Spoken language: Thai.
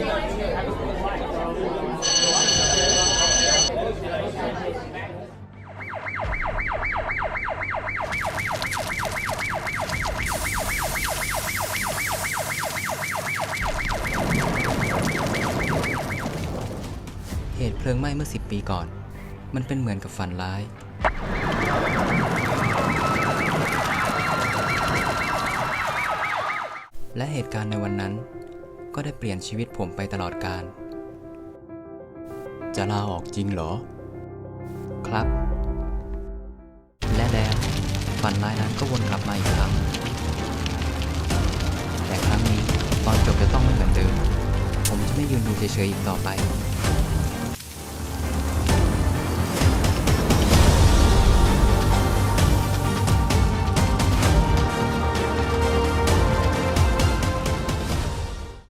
เหตุเพลิงไหม้เมื่อ 10 ปีก่อน มันเป็นเหมือนกับฝันร้าย และเหตุการณ์ในวันนั้น ก็ได้เปลี่ยนชีวิตผมไปตลอดการ จะลาออกจริงเหรอ ครับ และแล้วฝันร้ายนั้นก็วนกลับมาอีกครั้ง แต่ครั้งนี้ตอนจบจะต้องไม่เหมือนเดิม ผมจะไม่ยืนดูเฉยๆอีกต่อไป